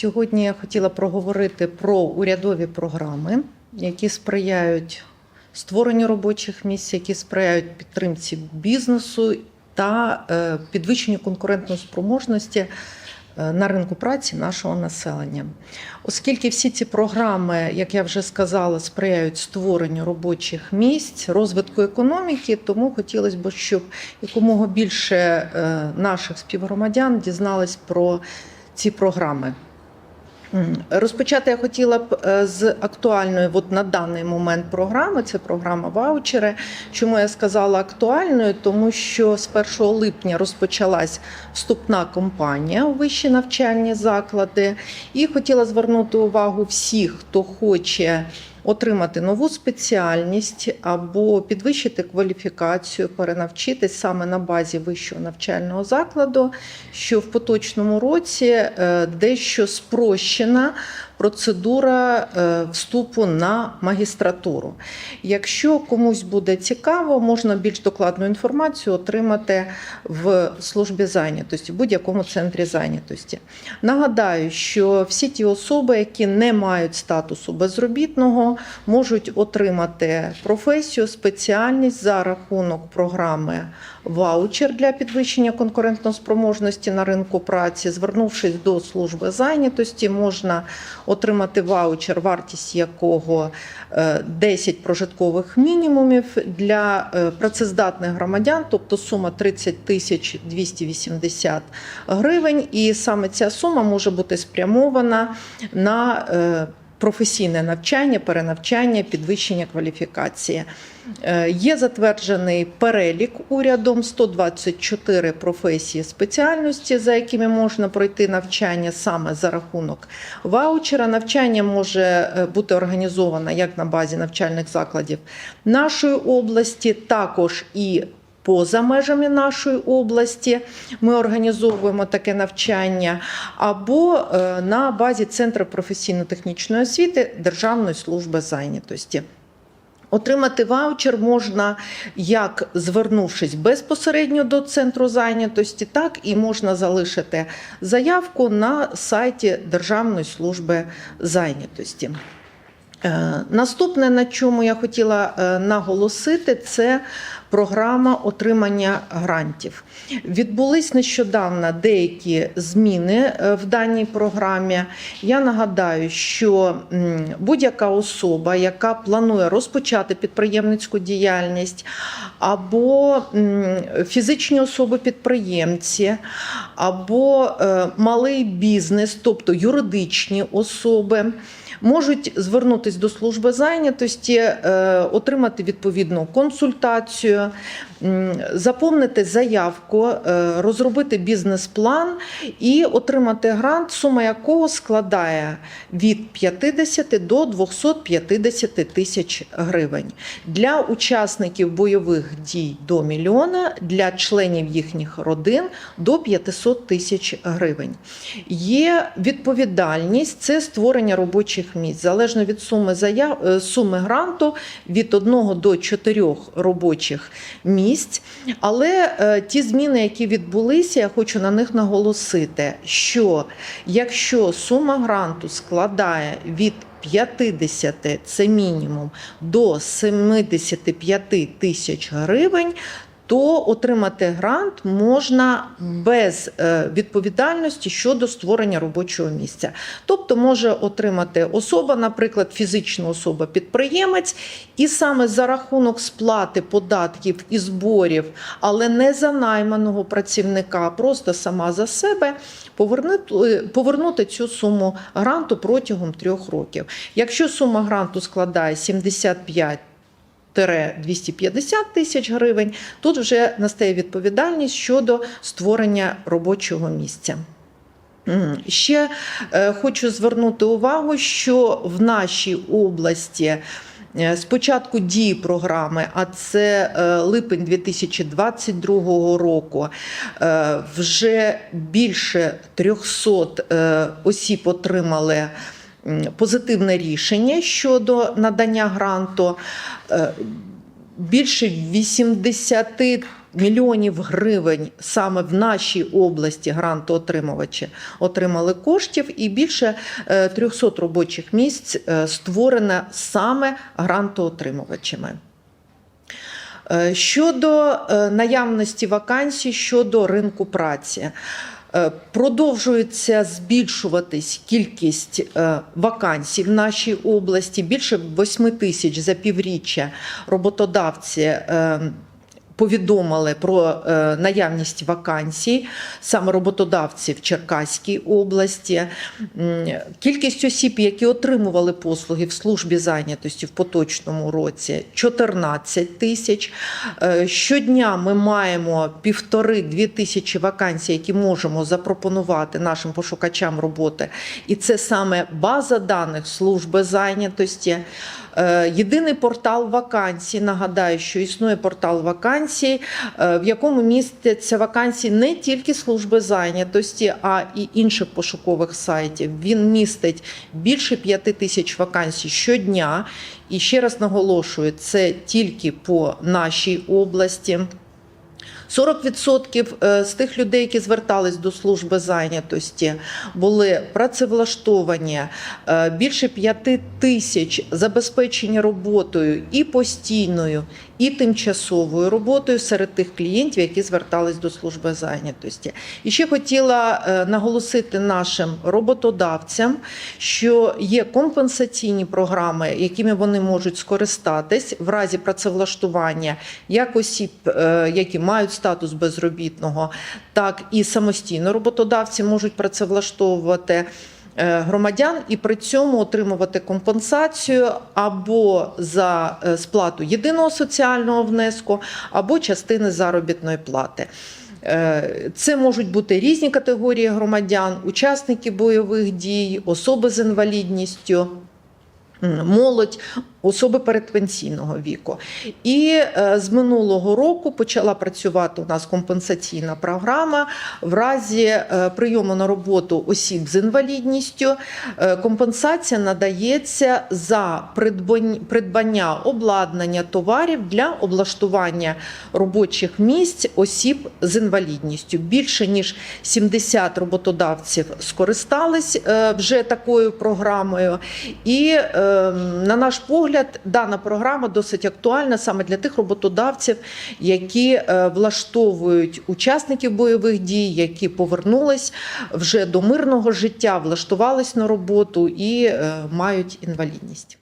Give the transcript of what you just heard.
Сьогодні я хотіла проговорити про урядові програми, які сприяють створенню робочих місць, які сприяють підтримці бізнесу та е, підвищенню конкурентної спроможності е, на ринку праці нашого населення. Оскільки всі ці програми, як я вже сказала, сприяють створенню робочих місць, розвитку економіки, тому хотілося б, щоб якомога більше е, наших співгромадян дізнались про ці програми. Розпочати я хотіла б е, з актуальної от на даний момент програми. Це програма ваучери. Чому я сказала актуальною? Тому що з 1 липня розпочалась вступна кампанія у вищі навчальні заклади, і хотіла звернути увагу всіх, хто хоче. Отримати нову спеціальність або підвищити кваліфікацію, перенавчитись саме на базі вищого навчального закладу, що в поточному році е, дещо спрощена процедура е, вступу на магістратуру. Якщо комусь буде цікаво, можна більш докладну інформацію отримати в службі зайнятості, в будь-якому центрі зайнятості. Нагадаю, що всі ті особи, які не мають статусу безробітного, можуть отримати професію, спеціальність за рахунок програми ваучер для підвищення конкурентоспроможності на ринку праці. Звернувшись до служби зайнятості, можна отримати ваучер, вартість якого е, 10 прожиткових мінімумів для е, працездатних громадян, тобто сума 30 тисяч 280 гривень. І саме ця сума може бути спрямована на е, професійне навчання, перенавчання, підвищення кваліфікації. Е, Є затверджений перелік урядом 124 професії спеціальності, за якими можна пройти навчання саме за рахунок ваучера. Навчання може е, бути організовано як на базі навчальних закладів нашої області, також і Поза межами нашої області ми організовуємо таке навчання або е, на базі Центру професійно-технічної освіти Державної служби зайнятості. Отримати ваучер можна як звернувшись безпосередньо до центру зайнятості, так і можна залишити заявку на сайті Державної служби зайнятості. Е, Наступне, на чому я хотіла е, наголосити, це програма отримання грантів. Відбулись нещодавно деякі зміни е, в даній програмі. Я нагадаю, що будь-яка особа, яка планує розпочати підприємницьку діяльність, або фізичні особи-підприємці, або малий бізнес, тобто юридичні особи можуть звернутися до служби зайнятості, е, отримати відповідну консультацію, заповнити заявку, е, розробити бізнес-план і отримати грант, сума якого складає від 50 до 250 тисяч гривень. Для учасників бойових дій до мільйона, для членів їхніх родин до 500 тисяч гривень. Є відповідальність це створення робочих місць залежно від суми заяв е, суми гранту від 1 до 4 робочих місць. Але е, ті зміни, які відбулися, я хочу на них наголосити, що якщо сума гранту складає від 50 це мінімум до 75 тисяч гривень, то отримати грант можна без е, відповідальності щодо створення робочого місця. Тобто може отримати особа, наприклад, фізична особа підприємець, і саме за рахунок сплати податків і зборів, але не за найманого працівника, а просто сама за себе повернути, повернути цю суму гранту протягом трьох років. Якщо сума гранту складає 75 250 тисяч гривень, тут вже настає відповідальність щодо створення робочого місця. Ще е, хочу звернути увагу, що в нашій області е, з початку дії програми, а це е, липень 2022 року, вже більше 300 е, осіб отримали позитивне рішення щодо надання гранту. Е, Більше 80 мільйонів гривень саме в нашій області грантоотримувачі отримали коштів, і більше е, 300 робочих місць е, створено саме грантоотримувачами. Е, Щодо е, наявності вакансій щодо ринку праці. Е, Продовжується збільшуватись кількість е, вакансій в нашій області. Більше 8 тисяч за півріччя роботодавці е, повідомили про е, наявність вакансій, саме роботодавці в Черкаській області. Кількість осіб, які отримували послуги в службі зайнятості в поточному році 14 тисяч. Е, Щодня ми маємо півтори-дві тисячі вакансій, які можемо запропонувати нашим пошукачам роботи. І це саме база даних служби зайнятості. Е, Єдиний портал вакансій. Нагадаю, що існує портал вакансій, е, в якому містяться вакансії не тільки служби зайнятості, а і інших пошукових сайтів. Він містить більше п'яти тисяч вакансій щодня. І ще раз наголошую, це тільки по нашій області. 40% е, з тих людей, які звертались до служби зайнятості, були працевлаштовані Е, більше 5 тисяч забезпечені роботою і постійною, і тимчасовою роботою серед тих клієнтів, які звертались до служби зайнятості. І ще хотіла е, наголосити нашим роботодавцям, що є компенсаційні програми, якими вони можуть скористатись в разі працевлаштування як осіб, які мають статус безробітного, так і самостійно роботодавці можуть працевлаштовувати е, громадян і при цьому отримувати компенсацію або за е, сплату єдиного соціального внеску, або частини заробітної плати. Е, Це можуть бути різні категорії громадян, учасники бойових дій, особи з інвалідністю. Молодь, особи передпенсійного віку. І е, з минулого року почала працювати у нас компенсаційна програма в разі е, прийому на роботу осіб з інвалідністю. е, Компенсація надається за придбання обладнання товарів для облаштування робочих місць осіб з інвалідністю. Більше ніж 70 роботодавців скористались вже такою програмою. І е, на наш погляд, дана програма досить актуальна саме для тих роботодавців, які е, влаштовують учасників бойових дій, які повернулись вже до мирного життя, влаштувались на роботу і е, мають інвалідність.